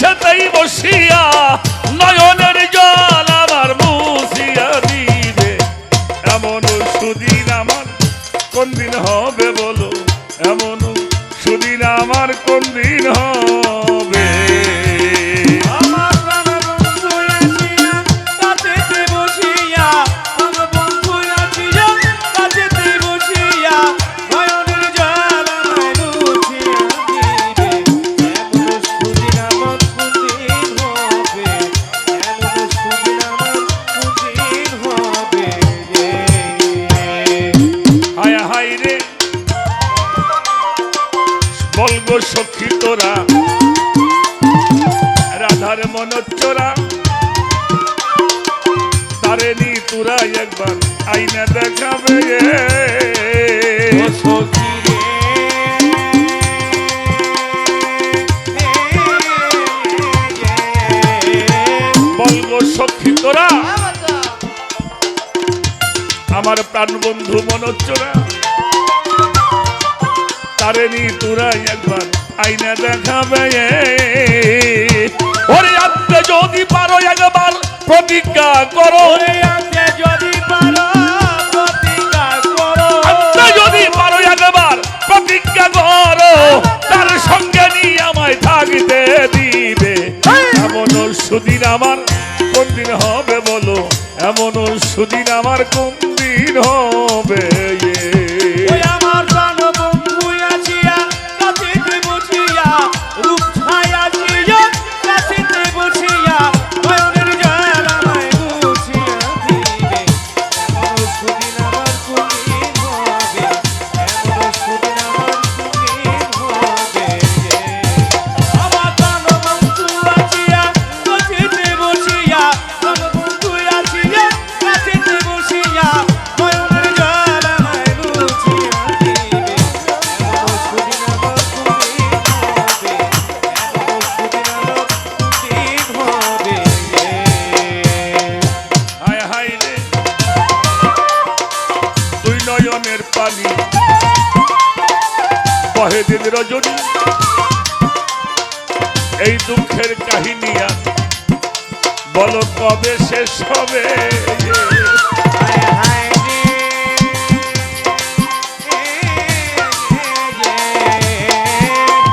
কাছেতেই বসিয়া নয়নের জল আমার মুসিয়া দিবে। এমন সুদিন আমার কোন দিন হবে বলো? এমন সুদিন আমার কোন দিন হবে? তোরা রাধার মনোচ্চরা তারে নি তোরা একবার আইনা দেখাবে। সখী তোরা। আমার প্রাণ বন্ধু মনোচ্চরা তারে নি তোরা একবার আইনা দেখাবে। ওরে আত্মে যদি পারো একবার প্রতিজ্ঞা করো। যদি পারো করো। যদি পারো একবার প্রতিজ্ঞা করো। তার সঙ্গে নিয়ে আমায় থাকতে দিবে। এমন সুদিন আমার কোন দিন হবে বলো? এমন সুদিন আমার কোন দিন হবে? এই দুঃখের কাহিনী বলো কবে শেষ হবে?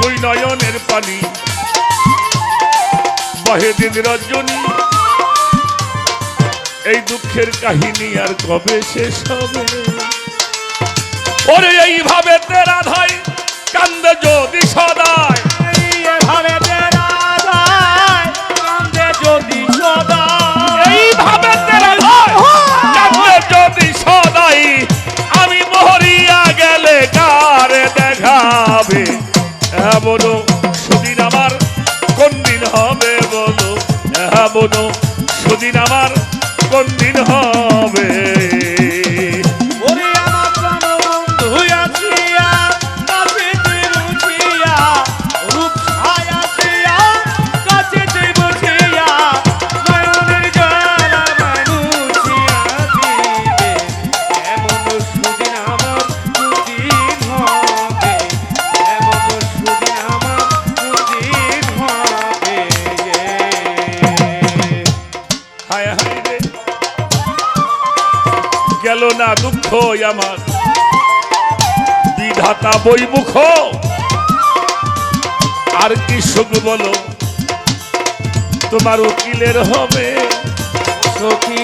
দুই নয়নের পানি বহে দিন রজনী। এই দুঃখের কাহিনী আর কবে শেষ হবে? ওরে এইভাবে তেরা ধাই কান্দে যদি সদায় এমন সুদিন আমার কোন দিন হবে? গেল না দুঃখ আমার। বিধাতা বইমুখ আর কি সুখ বলো? তোমার উকিলের হবে। সখী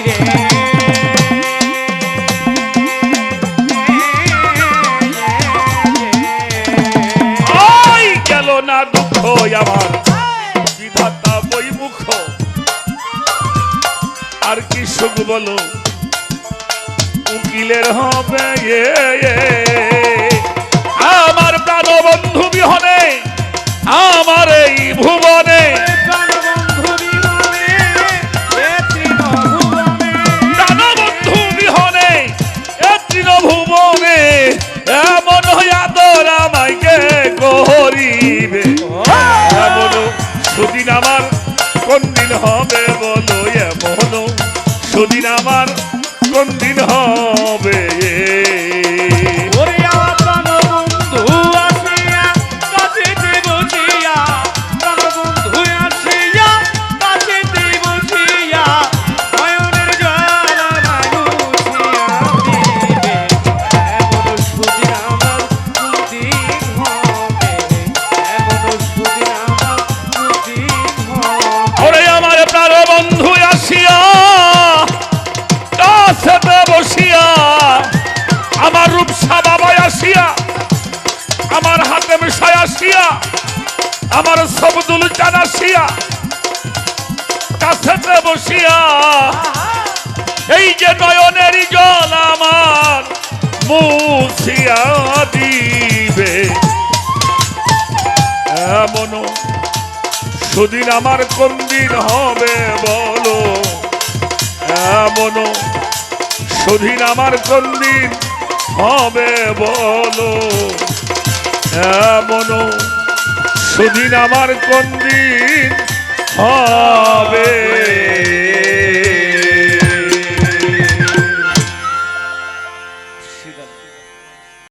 গেল না দুঃখ আমার। বিধাতা বইমুখ আর কি সুখ বলো? উকিলের হবে। আমার প্রাণ বন্ধু বিহনে, আমার এই ভুবনে প্রাণবন্ধু বিমানে এ তৃণভুবনে প্রাণবন্ধু এমন আদর আমাকে সুদিন আমার কোন দিন হবে বলো, এমন সুদিন আমার কোন বাদশাহ বাবায় আসিয়া, আমার হাতে মিশায় আসিয়া, আমার সবদুল জান আসিয়া কাছেতে বসিয়া, এই যে নয়নের জল আমার মুসিয়া দিবে। এমন সুদিন আমার কোন দিন হবে বলো? এমন সুদিন আমার কোন দিন হবে বলো? এমন সুদিন আমার কোন দিন হবে?